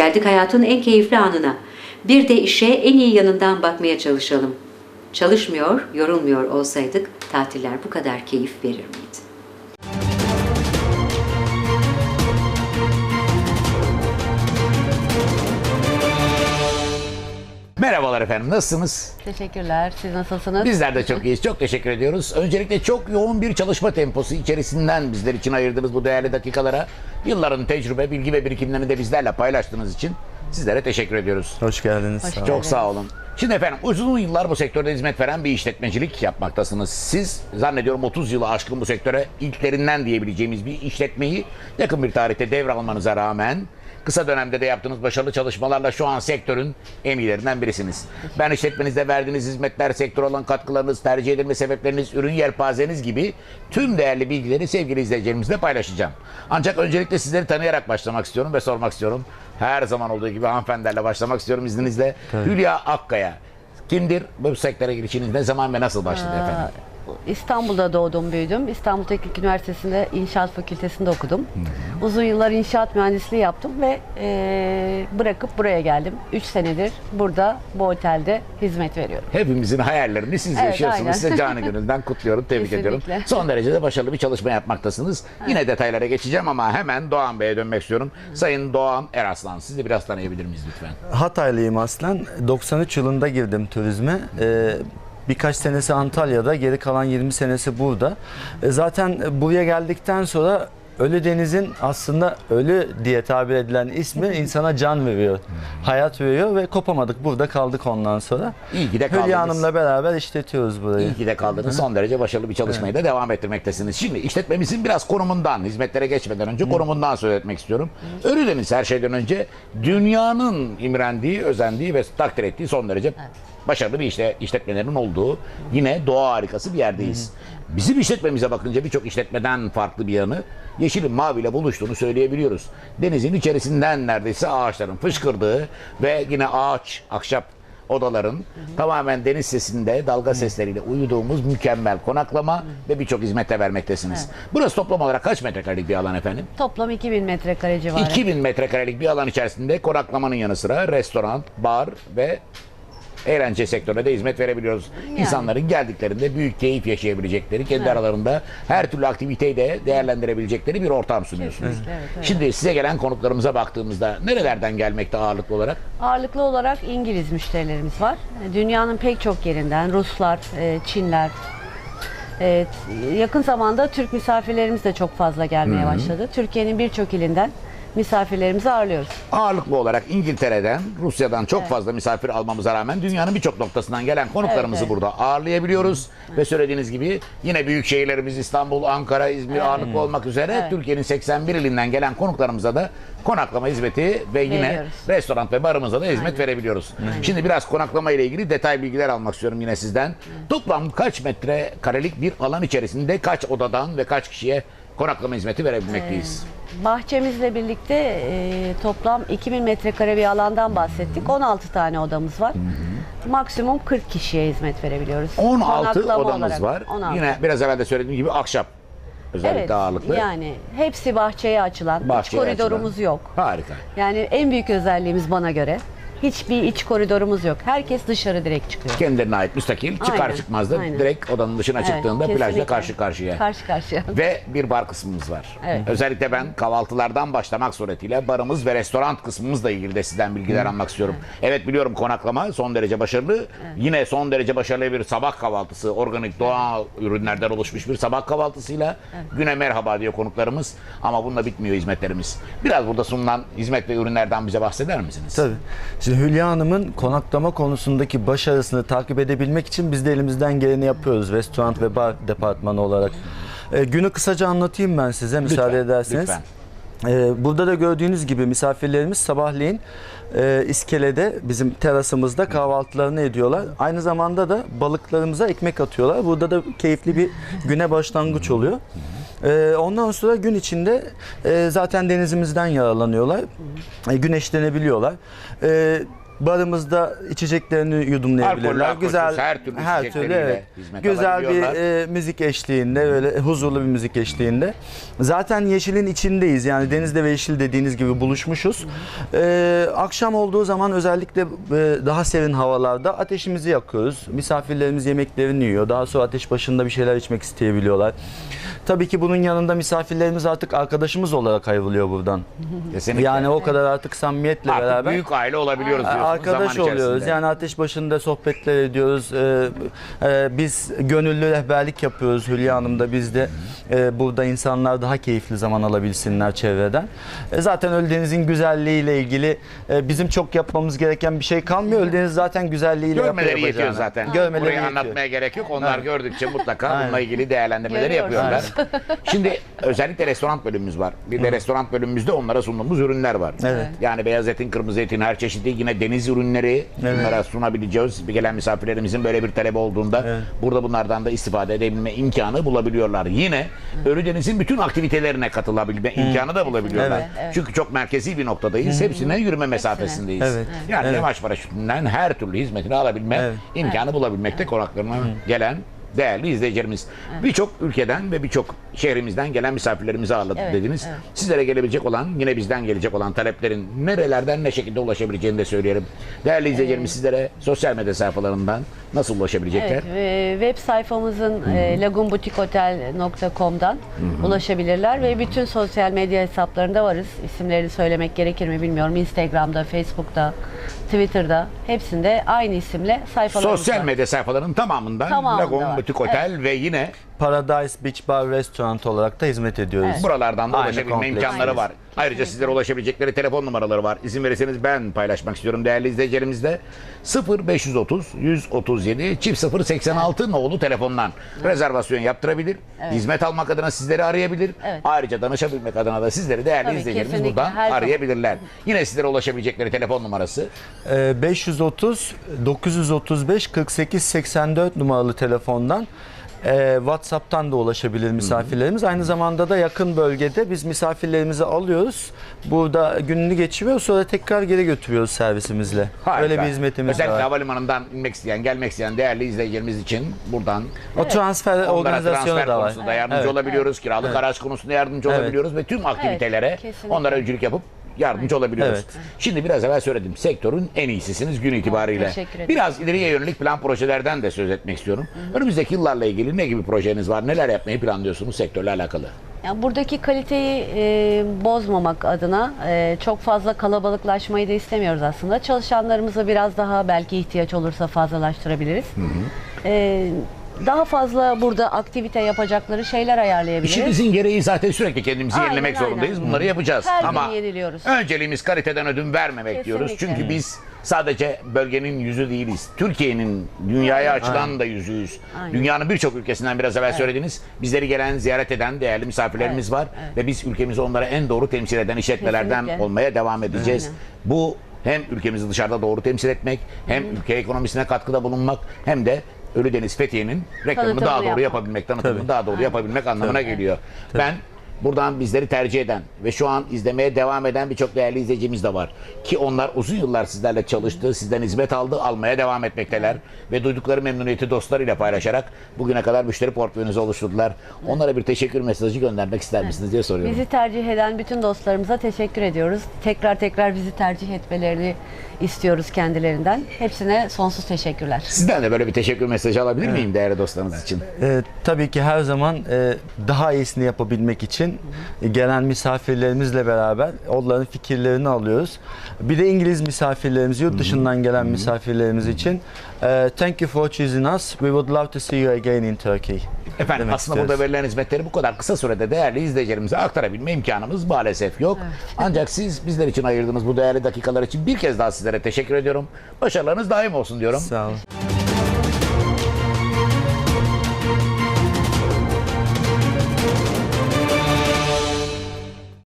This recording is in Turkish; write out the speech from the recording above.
Geldik hayatın en keyifli anına. Bir de işe en iyi yanından bakmaya çalışalım. Çalışmıyor, yorulmuyor olsaydık tatiller bu kadar keyif verir miydi? Merhabalar efendim nasılsınız? Teşekkürler. Siz nasılsınız? Bizler de çok iyiyiz. Çok teşekkür ediyoruz. Öncelikle çok yoğun bir çalışma temposu içerisinden bizler için ayırdığınız bu değerli dakikalara yılların tecrübe, bilgi ve birikimlerini de bizlerle paylaştığınız için sizlere teşekkür ediyoruz. Hoş geldiniz. Hoş Sağ. Çok sağ olun. Şimdi efendim uzun yıllar bu sektörde hizmet veren bir işletmecilik yapmaktasınız. Siz zannediyorum 30 yılı aşkın bu sektöre ilklerinden diyebileceğimiz bir işletmeyi yakın bir tarihte devralmanıza rağmen kısa dönemde de yaptığınız başarılı çalışmalarla şu an sektörün en iyilerinden birisiniz. Ben işletmenizde verdiğiniz hizmetler, sektör olan katkılarınız, tercih edilme sebepleriniz, ürün yelpazeniz gibi tüm değerli bilgileri sevgili izleyicilerimizle paylaşacağım. Ancak öncelikle sizleri tanıyarak başlamak istiyorum ve sormak istiyorum. Her zaman olduğu gibi hanımefendilerle başlamak istiyorum izninizle. Hülya Akkaya kimdir? Bu sektöre girişiniz ne zaman ve nasıl başladı efendim? İstanbul'da doğdum, büyüdüm. İstanbul Teknik Üniversitesi'nde İnşaat Fakültesi'nde okudum. Uzun yıllar inşaat mühendisliği yaptım ve eee, bırakıp buraya geldim. 3 senedir burada bu otelde hizmet veriyorum. Hepimizin hayallerini siz Evet, yaşıyorsunuz. aynen. Size canı gönülden kutluyorum, tebrik Kesinlikle. ediyorum. Son derece de başarılı bir çalışma yapmaktasınız. Yine detaylara geçeceğim ama hemen Doğan Bey'e dönmek istiyorum. Sayın Doğan Eraslan, sizi biraz tanıyabilir miyiz lütfen? Hataylıyım aslen. 93 yılında girdim turizme. Ee, birkaç senesi Antalya'da, geri kalan 20 senesi burada. E, zaten buraya geldikten sonra Ölü Deniz'in aslında ölü diye tabir edilen ismi insana can veriyor. Hayat veriyor ve kopamadık. Burada kaldık ondan sonra. İyi ki de kaldınız. Hülya Hanım'la beraber işletiyoruz burayı. İyi ki de kaldınız. Son derece başarılı bir çalışmayı da devam ettirmektesiniz. Şimdi işletmemizin biraz konumundan, hizmetlere geçmeden önce konumundan söz etmek istiyorum. Ölüdeniz her şeyden önce dünyanın imrendiği, özendiği ve takdir ettiği son derece başarılı bir işte, işletmelerin olduğu yine doğa harikası bir yerdeyiz. Bizim işletmemize bakınca birçok işletmeden farklı bir yanı yeşilin maviyle buluştuğunu söyleyebiliyoruz. Denizin içerisinden neredeyse ağaçların fışkırdığı ve yine ağaç, ahşap odaların tamamen deniz sesinde dalga sesleriyle uyuduğumuz mükemmel konaklama ve birçok hizmete vermektesiniz. Burası toplam olarak kaç metrekarelik bir alan efendim? Toplam 2000 metrekare civarı. 2000 metrekarelik bir alan içerisinde konaklamanın yanı sıra restoran, bar ve eğlence sektörüne de hizmet verebiliyoruz. İnsanların geldiklerinde büyük keyif yaşayabilecekleri, kendi aralarında her türlü aktiviteyi de değerlendirebilecekleri bir ortam sunuyorsunuz. Kesinlikle, evet, evet. Şimdi size gelen konuklarımıza baktığımızda nerelerden gelmekte ağırlıklı olarak? Ağırlıklı olarak İngiliz müşterilerimiz var. Dünyanın pek çok yerinden Ruslar, e, Çinler. Evet, yakın zamanda Türk misafirlerimiz de çok fazla gelmeye başladı. Türkiye'nin birçok ilinden misafirlerimizi ağırlıyoruz. Ağırlıklı olarak İngiltere'den, Rusya'dan çok fazla misafir almamıza rağmen dünyanın birçok noktasından gelen konuklarımızı Evet, evet. burada ağırlayabiliyoruz. Ve söylediğiniz gibi yine büyük şehirlerimiz İstanbul, Ankara, İzmir ağırlıklı olmak üzere Evet. Türkiye'nin 81 ilinden gelen konuklarımıza da konaklama hizmeti ve yine Veriyoruz. restoran ve barımıza da hizmet verebiliyoruz. Şimdi biraz konaklama ile ilgili detay bilgiler almak istiyorum yine sizden. Toplam kaç metre karelik bir alan içerisinde kaç odadan ve kaç kişiye konaklama hizmeti verebilmekteyiz? Bahçemizle birlikte e, toplam 2000 metrekare bir alandan bahsettik. 16 tane odamız var. Maksimum 40 kişiye hizmet verebiliyoruz. 16 Konaklama odamız olarak. var. 16. Yine biraz evvel de söylediğim gibi ahşap özellikle evet, ağırlıklı. Yani hepsi bahçeye açılan. Bahçeye iç koridorumuz açılan. yok. Harika. Yani en büyük özelliğimiz bana göre hiçbir iç koridorumuz yok. Herkes dışarı direkt çıkıyor. Kendilerine ait müstakil çıkar Aynen, çıkmaz da aynen. direkt odanın dışına Evet, çıktığında plajda kesinlikle. karşı karşıya. Karşı karşıya. Ve bir bar kısmımız var. Evet. Özellikle ben kahvaltılardan başlamak suretiyle barımız ve restoran kısmımızla ilgili de sizden bilgiler almak istiyorum. Evet. biliyorum konaklama son derece başarılı. Yine son derece başarılı bir sabah kahvaltısı, organik doğal ürünlerden oluşmuş bir sabah kahvaltısıyla güne merhaba diyor konuklarımız. Ama bununla bitmiyor hizmetlerimiz. Biraz burada sunulan hizmet ve ürünlerden bize bahseder misiniz? Tabii. Şimdi Hülya Hanım'ın konaklama konusundaki başarısını takip edebilmek için biz de elimizden geleni yapıyoruz restoran ve bar departmanı olarak. Ee, günü kısaca anlatayım ben size müsaade Lütfen, ederseniz. lütfen. Ee, burada da gördüğünüz gibi misafirlerimiz sabahleyin e, iskelede bizim terasımızda kahvaltılarını ediyorlar. Aynı zamanda da balıklarımıza ekmek atıyorlar. Burada da keyifli bir güne başlangıç oluyor. Ee, ondan sonra gün içinde e, zaten denizimizden yararlanıyorlar. E, güneşlenebiliyorlar. E, Barımızda içeceklerini yudumlayabilirler. Alkollü, güzel alkolsüz, her türlü her türlü içecekleriyle evet. hizmet Güzel bir alabiliyorlar. e, müzik eşliğinde böyle huzurlu bir müzik eşliğinde. Zaten yeşilin içindeyiz. Yani denizde ve yeşil dediğiniz gibi buluşmuşuz. E, akşam olduğu zaman özellikle e, daha serin havalarda ateşimizi yakıyoruz. Misafirlerimiz yemeklerini yiyor. Daha sonra ateş başında bir şeyler içmek isteyebiliyorlar. Tabii ki bunun yanında misafirlerimiz artık arkadaşımız olarak ayrılıyor buradan. Kesinlikle. Yani o kadar artık samimiyetle Artık beraber büyük aile olabiliyoruz diyorsunuz arkadaş zaman oluyoruz. içerisinde. Yani ateş başında sohbetler ediyoruz. Ee, e, biz gönüllü rehberlik yapıyoruz Hülya Hanım da biz de e, burada insanlar daha keyifli zaman alabilsinler çevreden. E, zaten Ölüdeniz'in güzelliğiyle ilgili e, bizim çok yapmamız gereken bir şey kalmıyor. Ölüdeniz zaten güzelliğiyle Görmeleri yapıyor yetiyor yapacağını. zaten. Görmeleri Burayı yetiyor. anlatmaya gerek yok. Onlar gördükçe mutlaka Aynen. bununla ilgili değerlendirmeleri Görüyoruz. yapıyorlar. Şimdi özellikle restoran bölümümüz var. Bir de restoran bölümümüzde onlara sunduğumuz ürünler var. Evet. Yani beyaz etin, kırmızı etin her çeşidi yine deniz ürünleri Evet. bunlara sunabileceğiz. Bir gelen misafirlerimizin böyle bir talebi olduğunda Evet. burada bunlardan da istifade edebilme imkanı bulabiliyorlar. Yine Ölüdeniz'in bütün aktivitelerine katılabilme imkanı da bulabiliyorlar. Evet, evet. Çünkü çok merkezi bir noktadayız. Hepsine yürüme mesafesindeyiz. Evet. Yani Evet. Yamaç Paraşütü'nden her türlü hizmetini alabilme Evet. imkanı bulabilmekte konaklarına gelen değerli izleyicilerimiz. Birçok ülkeden ve birçok şehrimizden gelen misafirlerimizi ağırladık Evet, dediniz. evet. Sizlere gelebilecek olan, yine bizden gelecek olan taleplerin nerelerden ne şekilde ulaşabileceğini de söyleyelim. Değerli izleyicilerimiz sizlere sosyal medya sayfalarından nasıl ulaşabilecekler? Evet, e, web sayfamızın e, lagunbutikhotel.com'dan ulaşabilirler ve bütün sosyal medya hesaplarında varız. İsimlerini söylemek gerekir mi bilmiyorum. Instagram'da, Facebook'ta, Twitter'da hepsinde aynı isimle sayfalarımız Sosyal var. medya sayfalarının tamamından Tamamında. Butik Otel ve yine Paradise Beach Bar Restaurant olarak da hizmet ediyoruz. Buralardan da Aynı ulaşabilme kompleks. imkanları Aynen. var. Ayrıca sizlere ulaşabilecekleri telefon numaraları var. İzin verirseniz ben paylaşmak istiyorum değerli izleyicilerimizle. 0530 137 çift 086 nolu telefondan rezervasyon yaptırabilir. Hizmet almak adına sizleri arayabilir. Evet. Ayrıca danışabilmek adına da sizleri değerli Tabii, izleyicilerimiz kesinlikle. buradan Her zaman. arayabilirler. Yine sizlere ulaşabilecekleri telefon numarası Ee, 530 935 48 84 numaralı telefondan e, WhatsApp'tan da ulaşabilir misafirlerimiz. Aynı zamanda da yakın bölgede biz misafirlerimizi alıyoruz. Burada gününü geçiriyor sonra tekrar geri götürüyoruz servisimizle. Harika. Öyle bir hizmetimiz Özellikle var. havalimanından inmek isteyen, gelmek isteyen değerli izleyicilerimiz için buradan O transfer Onlara organizasyonu transfer da var. konusunda yardımcı Evet. olabiliyoruz. Kiralık araç konusunda yardımcı Evet. olabiliyoruz ve tüm aktivitelere kesinlikle. onlara öncülük yapıp yardımcı olabiliyoruz. Evet. Şimdi biraz evvel söyledim. Sektörün en iyisisiniz gün itibariyle. teşekkür ederim. Biraz ileriye yönelik plan projelerden de söz etmek istiyorum. Önümüzdeki yıllarla ilgili ne gibi projeniz var? Neler yapmayı planlıyorsunuz sektörle alakalı? Yani buradaki kaliteyi e, bozmamak adına e, çok fazla kalabalıklaşmayı da istemiyoruz aslında. Çalışanlarımızı biraz daha belki ihtiyaç olursa fazlalaştırabiliriz. E, daha fazla burada aktivite yapacakları şeyler ayarlayabiliriz. İşimizin gereği zaten sürekli kendimizi Aynen, yenilemek aynen. zorundayız. Bunları yapacağız. Her gün Ama yeniliyoruz. önceliğimiz kaliteden ödün vermemek diyoruz. Kesinlikle. Çünkü biz sadece bölgenin yüzü değiliz. Türkiye'nin dünyaya açılan da yüzüyüz. Aynen. Dünyanın birçok ülkesinden biraz evvel söylediniz. Bizleri gelen, ziyaret eden değerli misafirlerimiz Evet, var. evet. Ve biz ülkemizi onlara en doğru temsil eden işletmelerden Kesinlikle. olmaya devam edeceğiz. Aynen. Bu hem ülkemizi dışarıda doğru temsil etmek, hem ülke ekonomisine katkıda bulunmak, hem de Ölüdeniz Fethiye'nin reklamını Tanıtımını daha doğru yapmak. yapabilmek, tanıtımını daha doğru yapabilmek anlamına geliyor. Ben buradan bizleri tercih eden ve şu an izlemeye devam eden birçok değerli izleyicimiz de var. Ki onlar uzun yıllar sizlerle çalıştı, sizden hizmet aldı, almaya devam etmekteler. Ve duydukları memnuniyeti dostlarıyla paylaşarak bugüne kadar müşteri portföyünüzü oluşturdular. Onlara bir teşekkür mesajı göndermek ister misiniz diye soruyorum. Bizi tercih eden bütün dostlarımıza teşekkür ediyoruz. Tekrar tekrar bizi tercih etmelerini istiyoruz kendilerinden. Hepsine sonsuz teşekkürler. Sizden de böyle bir teşekkür mesajı alabilir miyim değerli dostlarınız için? Ee, tabii ki her zaman e, daha iyisini yapabilmek için e, gelen misafirlerimizle beraber onların fikirlerini alıyoruz. Bir de İngiliz misafirlerimiz, yurt dışından gelen misafirlerimiz için e, thank you for choosing us. We would love to see you again in Turkey. Efendim demek aslında burada istiyoruz. verilen hizmetleri bu kadar kısa sürede değerli izleyicilerimize aktarabilme imkanımız maalesef yok. Ancak siz bizler için ayırdığınız bu değerli dakikalar için bir kez daha sizlere teşekkür ediyorum. Başarılarınız daim olsun diyorum. Sağ olun.